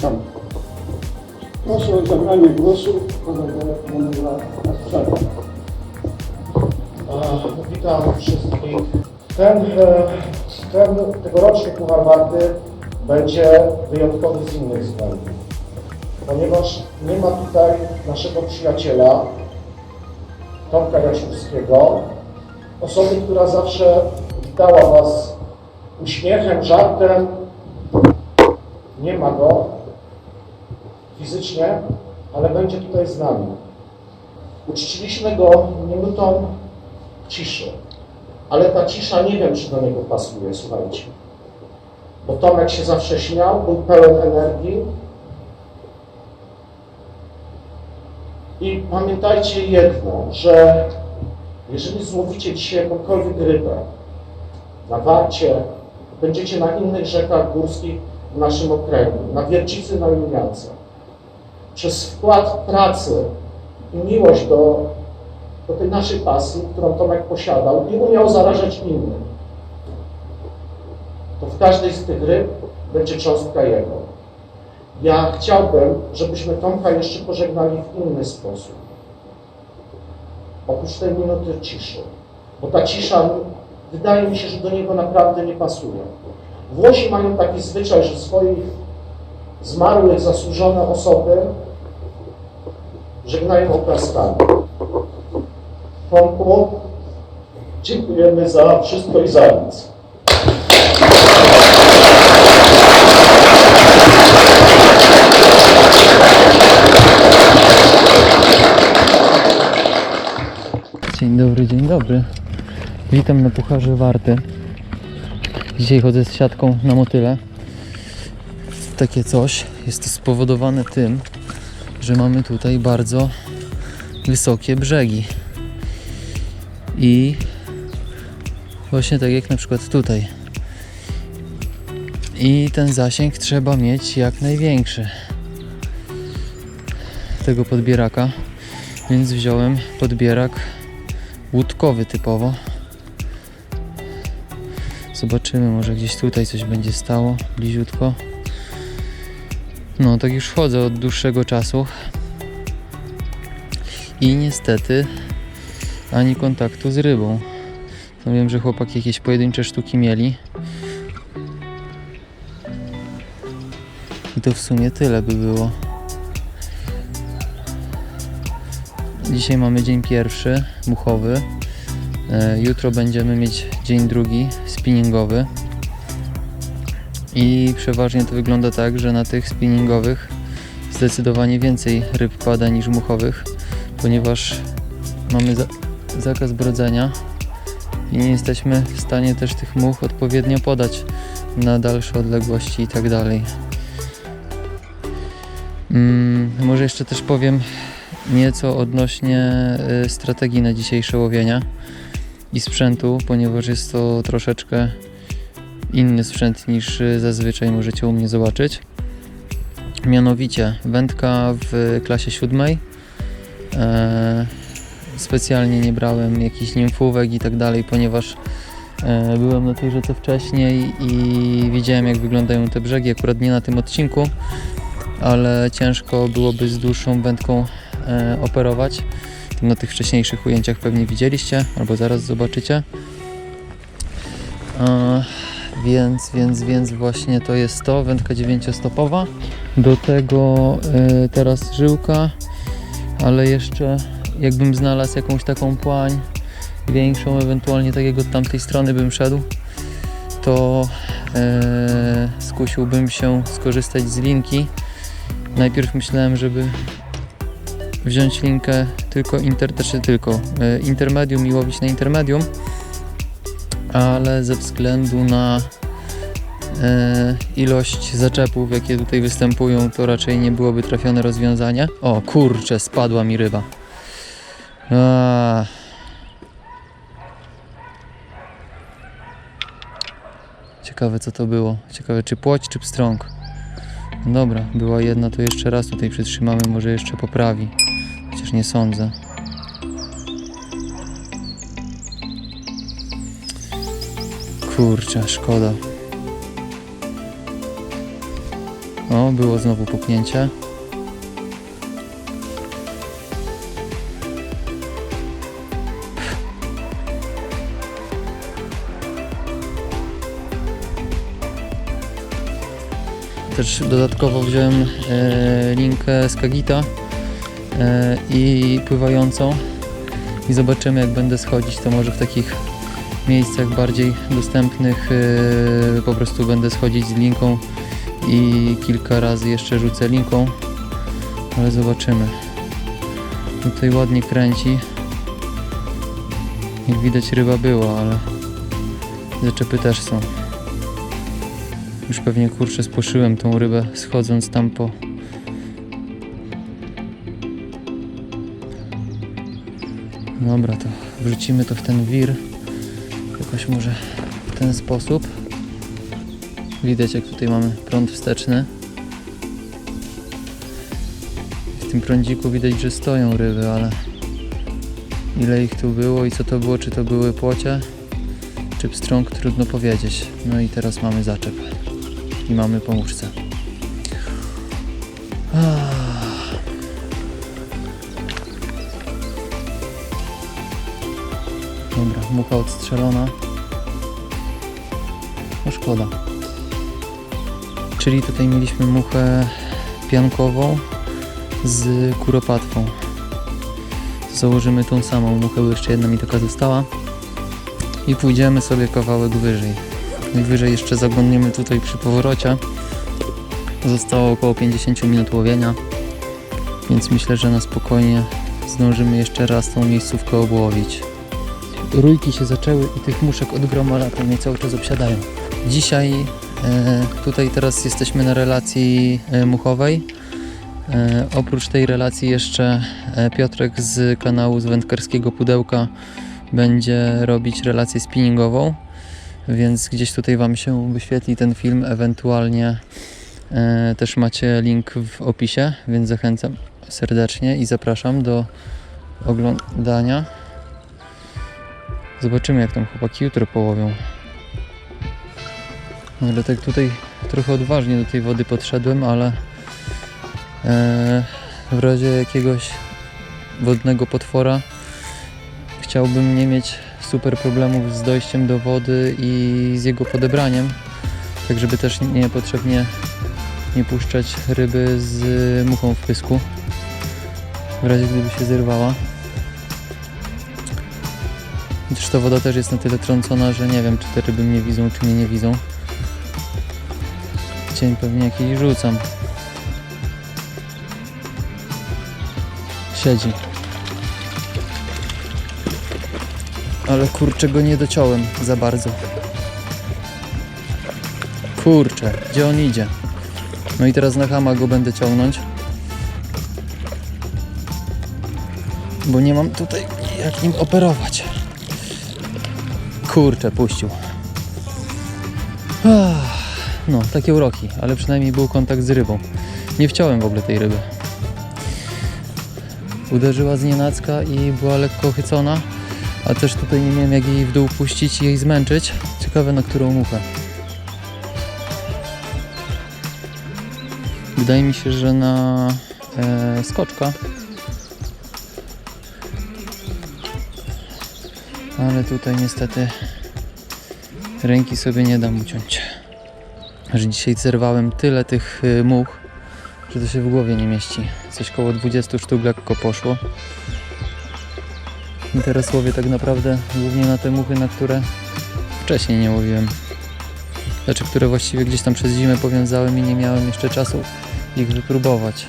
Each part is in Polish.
sam. Proszę o zabranie głosu kolegę Manuela Nastrzaka. E, Witam wszystkich. Ten, e, ten tegoroczny Puchar Warty będzie wyjątkowy z innych względów, ponieważ nie ma tutaj naszego przyjaciela Tomka Jasiłskiego, osoby, która zawsze witała Was uśmiechem, żartem. Nie ma go fizycznie, ale będzie tutaj z nami. Uczciliśmy go minutą ciszy. Ale ta cisza nie wiem, czy do niego pasuje, słuchajcie. Bo Tomek się zawsze śmiał, był pełen energii. I pamiętajcie jedno, że jeżeli złowicie dzisiaj jakąkolwiek rybę na warcie, będziecie na innych rzekach górskich w naszym okręgu, na Wiercicy, na Juliance, przez wkład pracy i miłość do, do tej naszej pasji, którą Tomek posiadał i umiał zarażać innych, to w każdej z tych ryb będzie cząstka Jego. Ja chciałbym, żebyśmy Tomka jeszcze pożegnali w inny sposób. Oprócz tej minuty ciszy. Bo ta cisza, wydaje mi się, że do niego naprawdę nie pasuje. Włosi mają taki zwyczaj, że swoich zmarłych, zasłużone osoby żegnają oklaskami. Tomku, dziękujemy za wszystko i za nic. Dzień dobry, dzień dobry. Witam na Pucharze Warty. Dzisiaj chodzę z siatką na motyle. Takie coś jest to spowodowane tym, że mamy tutaj bardzo wysokie brzegi. I właśnie tak jak na przykład tutaj. I ten zasięg trzeba mieć jak największy tego podbieraka, więc wziąłem podbierak łódkowy typowo. Zobaczymy, może gdzieś tutaj coś będzie stało bliziutko. No, tak już wchodzę od dłuższego czasu. I niestety ani kontaktu z rybą. No wiem, że chłopaki jakieś pojedyncze sztuki mieli. I to w sumie tyle by było. Dzisiaj mamy dzień pierwszy, muchowy. E, Jutro będziemy mieć dzień drugi, spinningowy. I przeważnie to wygląda tak, że na tych spinningowych zdecydowanie więcej ryb pada niż muchowych, ponieważ mamy za zakaz brodzenia i nie jesteśmy w stanie też tych much odpowiednio podać na dalsze odległości i tak dalej. Mm, może jeszcze też powiem nieco odnośnie y, strategii na dzisiejsze łowienia i sprzętu, ponieważ jest to troszeczkę inny sprzęt niż zazwyczaj możecie u mnie zobaczyć. Mianowicie wędka w klasie siódmej. E, specjalnie nie brałem jakichś nimfówek i tak dalej, ponieważ e, byłem na tej rzece wcześniej i widziałem jak wyglądają te brzegi, akurat nie na tym odcinku, ale ciężko byłoby z dłuższą wędką e, operować. Na tych wcześniejszych ujęciach pewnie widzieliście, albo zaraz zobaczycie. Więc, więc, więc właśnie to jest to, wędka 9-stopowa. Do tego e, teraz żyłka, ale jeszcze jakbym znalazł jakąś taką płań większą, ewentualnie tak jak od tamtej strony bym szedł, to e, skusiłbym się skorzystać z linki. Najpierw myślałem, żeby wziąć linkę tylko inter, znaczy tylko e, intermedium i łowić na intermedium, ale ze względu na e, ilość zaczepów, jakie tutaj występują, to raczej nie byłoby trafione rozwiązania. O kurczę, spadła mi ryba. A. Ciekawe co to było. Ciekawe czy płoć, czy pstrąg. No dobra, była jedna, to jeszcze raz tutaj przytrzymamy, może jeszcze poprawi. Chociaż nie sądzę. Kurczę, szkoda. O, było znowu puknięcie. Też dodatkowo wziąłem e, linkę z Kagita e, i pływającą i zobaczymy jak będę schodzić, to może w takich miejscach bardziej dostępnych e, po prostu będę schodzić z linką i kilka razy jeszcze rzucę linką, ale zobaczymy. Tutaj ładnie kręci. Jak widać ryba była, ale zaczepy też są. Już pewnie kurczę spłoszyłem tą rybę schodząc tam po Dobra, to wrzucimy to w ten wir. Jakoś może w ten sposób. Widać jak tutaj mamy prąd wsteczny. W tym prądziku widać, że stoją ryby, ale ile ich tu było i co to było, czy to były płocie, czy pstrąg, trudno powiedzieć. No i teraz mamy zaczep i mamy po Odstrzelona. No szkoda. Czyli tutaj mieliśmy muchę piankową z kuropatwą. Założymy tą samą muchę, bo jeszcze jedna mi taka została. I pójdziemy sobie kawałek wyżej. Najwyżej jeszcze zaglądniemy tutaj przy powrocie. Zostało około 50 minut łowienia, więc myślę, że na spokojnie zdążymy jeszcze raz tą miejscówkę obłowić. Rójki się zaczęły i tych muszek od groma lata mnie cały czas obsiadają. Dzisiaj e, tutaj teraz jesteśmy na relacji e, muchowej. E, oprócz tej relacji jeszcze Piotrek z kanału z wędkarskiego pudełka będzie robić relację spinningową, więc gdzieś tutaj Wam się wyświetli ten film, ewentualnie też macie link w opisie, więc zachęcam serdecznie i zapraszam do oglądania. Zobaczymy jak tam chłopaki jutro połowią. Ale tak tutaj trochę odważnie do tej wody podszedłem, ale e, w razie jakiegoś wodnego potwora chciałbym nie mieć super problemów z dojściem do wody i z jego podebraniem, tak żeby też niepotrzebnie nie puszczać ryby z muchą w pysku, w razie gdyby się zerwała. Chociaż ta woda też jest na tyle trącona, że nie wiem, czy te ryby mnie widzą, czy mnie nie widzą. Cień pewnie jakiś rzucam. Siedzi. Ale kurczę go nie dociąłem za bardzo. Kurczę, gdzie on idzie? No i teraz na hama go będę ciągnąć. Bo nie mam tutaj jak nim operować. Kurczę, puścił. Ach, No, takie uroki, ale przynajmniej był kontakt z rybą. Nie wciąłem w ogóle tej ryby. Uderzyła z nienacka i była lekko chycona, a też tutaj nie miałem jak jej w dół puścić i jej zmęczyć. Ciekawe na którą muchę. Wydaje mi się, że na e, skoczka. Ale tutaj niestety ręki sobie nie dam uciąć. Że dzisiaj zerwałem tyle tych y, much, że to się w głowie nie mieści. Coś koło 20 sztuk lekko poszło. I teraz łowię tak naprawdę głównie na te muchy, na które wcześniej nie łowiłem. Znaczy, które właściwie gdzieś tam przez zimę powiązałem i nie miałem jeszcze czasu ich wypróbować.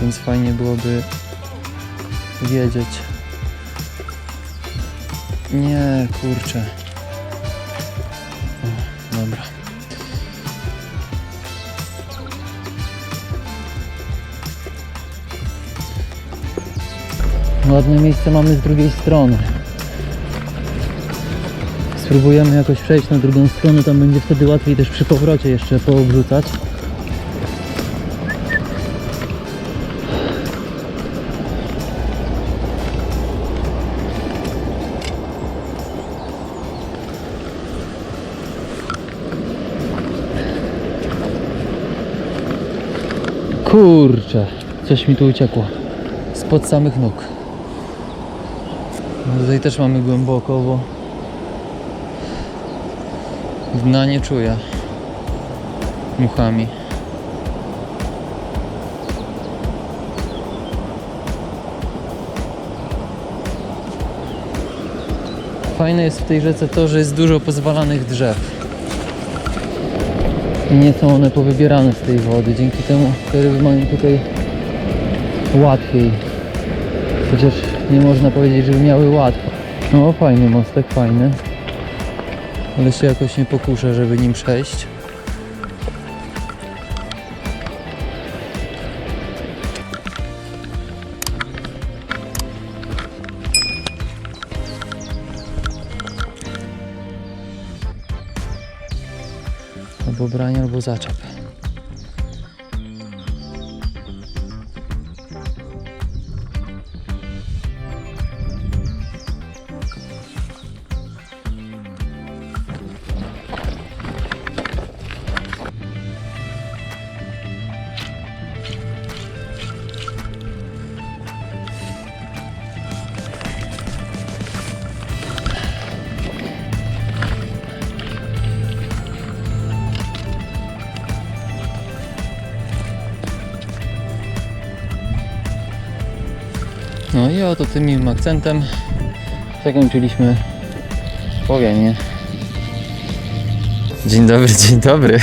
Więc fajnie byłoby wiedzieć. Nie, kurczę. Dobra. Ładne miejsce mamy z drugiej strony. Spróbujemy jakoś przejść na drugą stronę, tam będzie wtedy łatwiej też przy powrocie jeszcze poobrzucać. Kurczę, coś mi tu uciekło. Spod samych nóg. No Tutaj też mamy głęboko, bo dna nie czuję muchami. Fajne jest w tej rzece to, że jest dużo pozwalanych drzew. I nie są one powybierane z tej wody. Dzięki temu te ryby mają tutaj łatwiej. Chociaż nie można powiedzieć, żeby miały łatwo. No fajny mostek, fajny. Ale się jakoś nie pokuszę, żeby nim przejść. Albo branie, albo zaczep. No i oto tym miłym akcentem zakończyliśmy łowienie. Dzień dobry, dzień dobry.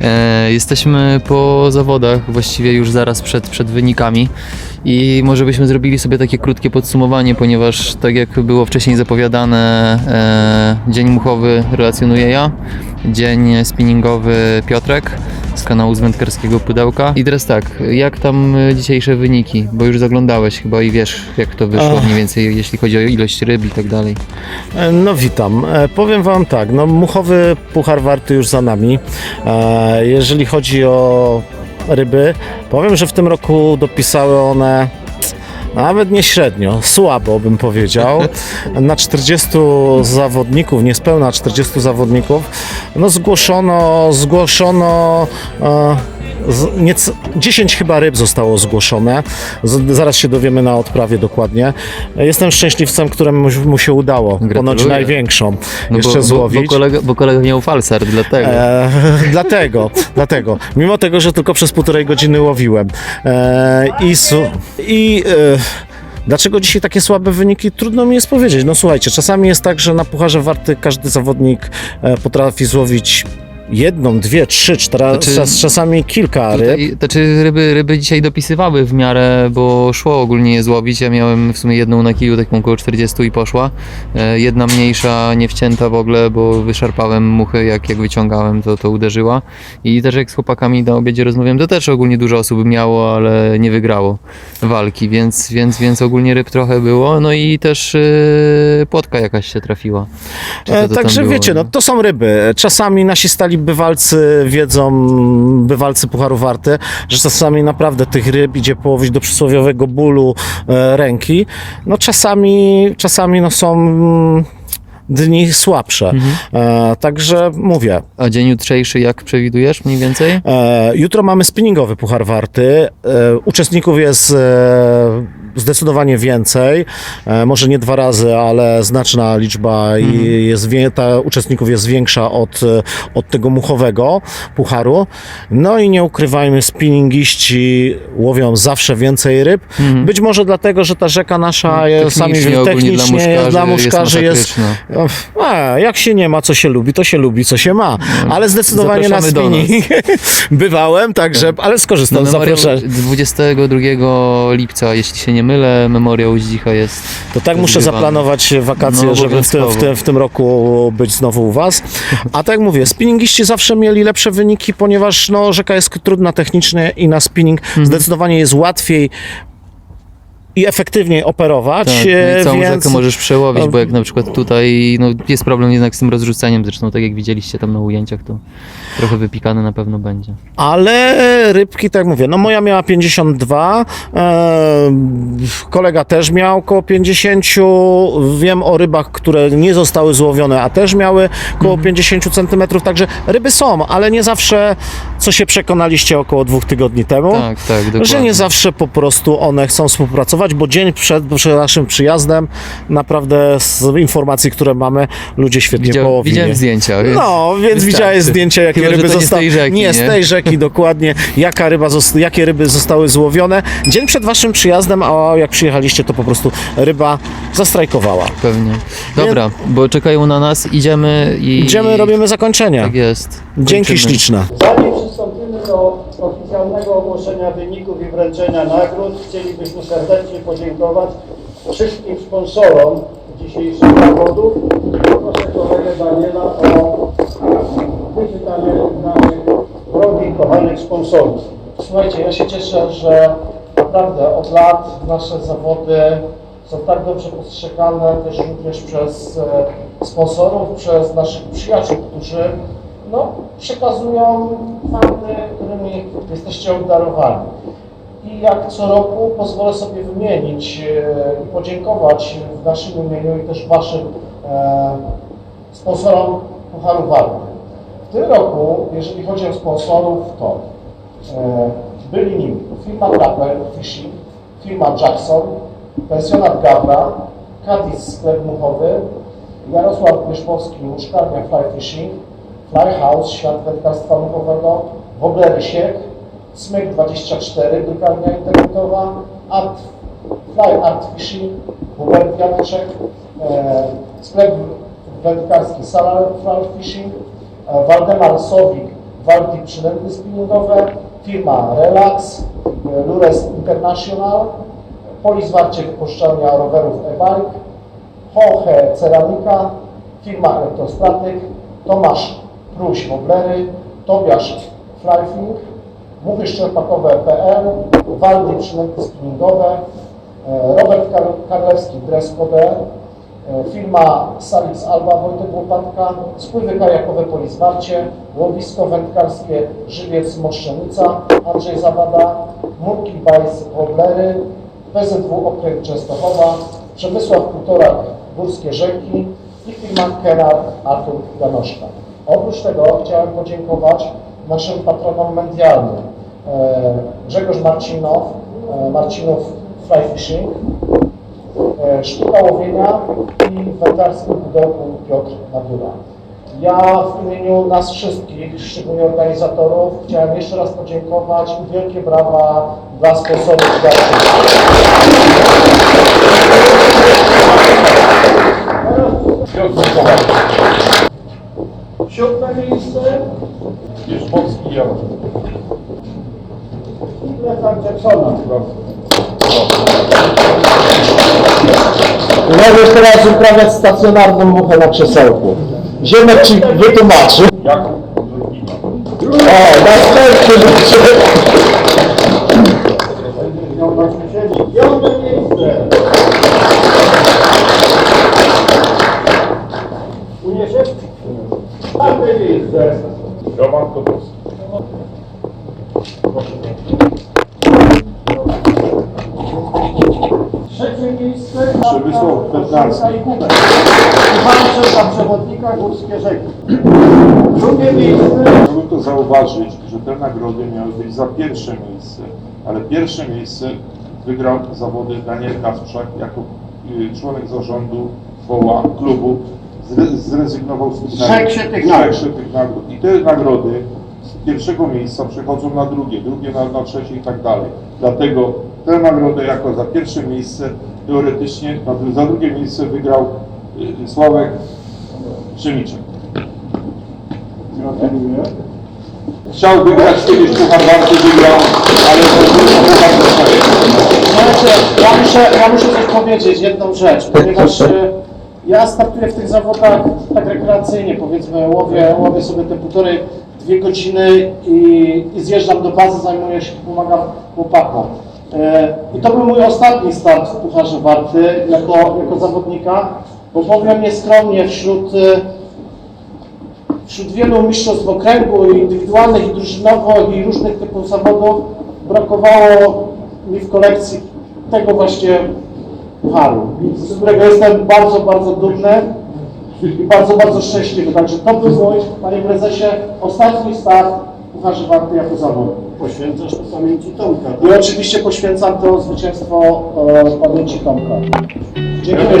e, jesteśmy po zawodach, właściwie już zaraz przed, przed wynikami i może byśmy zrobili sobie takie krótkie podsumowanie, ponieważ tak jak było wcześniej zapowiadane, e, dzień muchowy relacjonuję ja, dzień spinningowy Piotrek z kanału z wędkarskiego pudełka. I teraz tak, jak tam e, dzisiejsze wyniki? Bo już zaglądałeś chyba i wiesz jak to wyszło Ach. mniej więcej, jeśli chodzi o ilość ryb i tak dalej. E, No witam. E, Powiem Wam tak, no muchowy puchar warty już za nami. Jeżeli chodzi o ryby, powiem, że w tym roku dopisały one nawet nie średnio, słabo bym powiedział. Na 40 zawodników, niespełna 40 zawodników, no zgłoszono, zgłoszono e, z, niec, 10 chyba ryb zostało zgłoszone. Z, zaraz się dowiemy na odprawie dokładnie. Jestem szczęśliwcem, któremu mu się udało. Ponoć Gratuluję. największą No jeszcze bo, bo, złowić. bo, kolega, bo kolega miał falsar, dlatego. E, dlatego, dlatego. Mimo tego, że tylko przez półtorej godziny łowiłem. E, I, su- i e, dlaczego dzisiaj takie słabe wyniki? Trudno mi jest powiedzieć. No słuchajcie, czasami jest tak, że na Pucharze Warty każdy zawodnik e, potrafi złowić jedną, dwie, trzy, cztery, Znaczy- czas, czasami kilka ryb. Tutaj, to czy ryby, ryby dzisiaj dopisywały w miarę, bo szło ogólnie je złowić. Ja miałem w sumie jedną na kiju, taką około 40 i poszła. E, Jedna mniejsza, nie wcięta w ogóle, bo wyszarpałem muchy, jak, jak wyciągałem, to, to uderzyła. I też jak z chłopakami na obiedzie rozmawiałem, to też ogólnie dużo osób miało, ale nie wygrało walki, więc, więc, więc ogólnie ryb trochę było. No i też yy, płotka jakaś się trafiła. To- E, to Także wiecie, no nie? to są ryby. Czasami nasi stali bywalcy wiedzą, bywalcy Pucharu Warty, że czasami naprawdę tych ryb idzie połowić do przysłowiowego bólu e, ręki. No czasami, czasami no są mm, dni słabsze. Mhm. E, także mówię, A dzień jutrzejszy jak przewidujesz mniej więcej? E, jutro mamy spinningowy Puchar Warty. E, uczestników jest e, zdecydowanie więcej. E, może nie dwa razy, ale znaczna liczba i jest ta uczestników jest większa od, e, od tego muchowego pucharu. No i nie ukrywajmy, spinningiści łowią zawsze więcej ryb. Być może dlatego, że ta rzeka nasza jest sami Technicznie, technicznie jest dla muszkarzy jest, masakryczna. A, jak się nie ma, co się lubi, to się lubi, co się ma. Ale zdecydowanie na No, Zapraszamy do spinning bywałem, także, ale skorzystam, No, memoriał zaproszę. 22 lipca, jeśli się nie mylę, memoriał Zdzicha jest. To tak muszę zgrywany. zaplanować wakacje, No, żeby w tym, w, obowiązkowo. tym, w tym roku być znowu u Was. A tak jak mówię, spinningiści zawsze mieli lepsze wyniki, ponieważ no, rzeka jest trudna technicznie i na spinning Mhm. zdecydowanie jest łatwiej i efektywniej operować. Tak, no e, i całą więc... rzekę możesz przełowić, bo jak na przykład tutaj no, jest problem jednak z tym rozrzuceniem, zresztą tak jak widzieliście tam na ujęciach, to trochę wypikane na pewno będzie. Ale rybki, tak jak mówię, no moja miała 52, e, kolega też miał około 50. Wiem o rybach, które nie zostały złowione, a też miały około Mhm. 50 cm, także ryby są, ale nie zawsze, co się przekonaliście około dwóch tygodni temu. Tak, tak, dokładnie. Że nie zawsze po prostu one chcą współpracować, bo dzień przed, przed naszym przyjazdem, naprawdę z informacji, które mamy, ludzie świetnie Widział, połowili. widziałem zdjęcia, więc No, więc wystarczy. widziałeś zdjęcia, jakie Chyba, ryby to nie z zostały. tej rzeki, nie, nie? z tej rzeki dokładnie, jaka ryba zosta- jakie ryby zostały złowione. Dzień przed waszym przyjazdem, a jak przyjechaliście, to po prostu ryba zastrajkowała. Pewnie. Dobra, bo czekają na nas, idziemy i... Idziemy, robimy zakończenie. Tak jest. Dzięki śliczne. Zanim przystąpimy do oficjalnego ogłoszenia wyników i wręczenia nagród, chcielibyśmy serdecznie podziękować wszystkim sponsorom dzisiejszych zawodów. Proszę kolegę Daniela o wyczytanie naszych drogich, kochanych sponsorów. Słuchajcie, ja się cieszę, że naprawdę od lat nasze zawody są tak dobrze postrzegane też również przez e, sponsorów, przez naszych przyjaciół, którzy no, przekazują fakty, którymi jesteście obdarowani. I jak co roku pozwolę sobie wymienić e, i podziękować w naszym imieniu i też waszym e, sponsorom Pucharu Walki. W tym roku, jeżeli chodzi o sponsorów, to E, Byli nimi firma Trapper Fishing, firma Jackson, pensjonat Gawra, Kadis Sklep Muchowy, Jarosław Wyszpowski Muszkarnia Fly Fishing, Fly House Świat Wędkarstwa Muchowego, Woblery Siek, Smyk 24 drukarnia internetowa, Art, Fly Art Fishing, Hubert Janeczek, e, sklep wędkarski Salar Fly Fishing, e, Waldemar Sowik, Waldi przynęty spinningowe, firma Relax, e, Lures International, Polizwarcie Wypuszczalnia Rowerów e-bike, Hoche Ceramika, firma Elektrostatyk, Tomasz Pruś Woblery, Tobiasz Flyfing, Muchy Szczerpakowe.pl, Waldi przynęty spinningowe, e, Robert Kar Karlewski Dress Code, E, Firma Salix Alba Wojtek Łopatka, spływy kajakowe Polizwarcie, łowisko wędkarskie Żywiec Moszczenica, Andrzej Zawada, Murki Bajs Woblery, PZW Okręg Częstochowa, Przemysław Półtorak Górskie Rzeki i firma Kenar Artur Janoszka. Oprócz tego chciałem podziękować naszym patronom medialnym. E, Grzegorz Marcinow, e, Marcinów Fly Fishing, e, Łowienia i wędkarski pudełku Piotr Madura. Ja w imieniu nas wszystkich, szczególnie organizatorów, chciałem jeszcze raz podziękować i wielkie brawa dla sponsorów Garczy. Siódme miejsce Wierzbowski Jan. i Lefan Jacksona. Możesz teraz uprawiać stacjonarną muchę na krzesełku. Ziemek Ci wytłumaczy. Jakub. O, następny Miał na sąsiedzi. Piąte miejsce. Roman Kotowski. Trzecie miejsce. Przemysław Bednarski. i Kubek. Walczę dla przewodnika Górskie Rzeki. Drugie miejsce. Chciałbym to zauważyć, że te nagrody miały być za pierwsze miejsce, ale pierwsze miejsce wygrał zawody Daniel Kasprzak jako y, członek zarządu woła klubu. Zre, zrezygnował z tych nagród. tych nagród. I te nagrody z pierwszego miejsca przechodzą na drugie, drugie na, na trzecie i tak dalej. Dlatego tę nagrodę jako za pierwsze miejsce teoretycznie na, za drugie miejsce wygrał y, Sławek Przemiczek. Gratuluję. Chciał wygrać kiedyś Puchar Warty, wygrał, ale to tylko Puchar dostaje. Słuchajcie, ja muszę, ja muszę coś powiedzieć, jedną rzecz, ponieważ e, ja startuję w tych zawodach tak rekreacyjnie, powiedzmy, łowię, łowię sobie te półtorej, dwie godziny i, i zjeżdżam do bazy, zajmuję się, pomagam chłopakom. E, I to był mój ostatni start w Pucharze Warty jako, jako zawodnika, bo powiem nieskromnie, wśród, e, wśród wielu mistrzostw okręgu indywidualnych, i drużynowych, i różnych typów zawodów brakowało mi w kolekcji tego właśnie pucharu, z którego jestem bardzo, bardzo dumny i bardzo, bardzo szczęśliwy. Także to był mój, panie prezesie, ostatni start w Pucharze Warty jako zawodnik. Poświęcasz to pamięci Tomka. I oczywiście poświęcam to zwycięstwo e, pamięci Tomka. Dziękuję.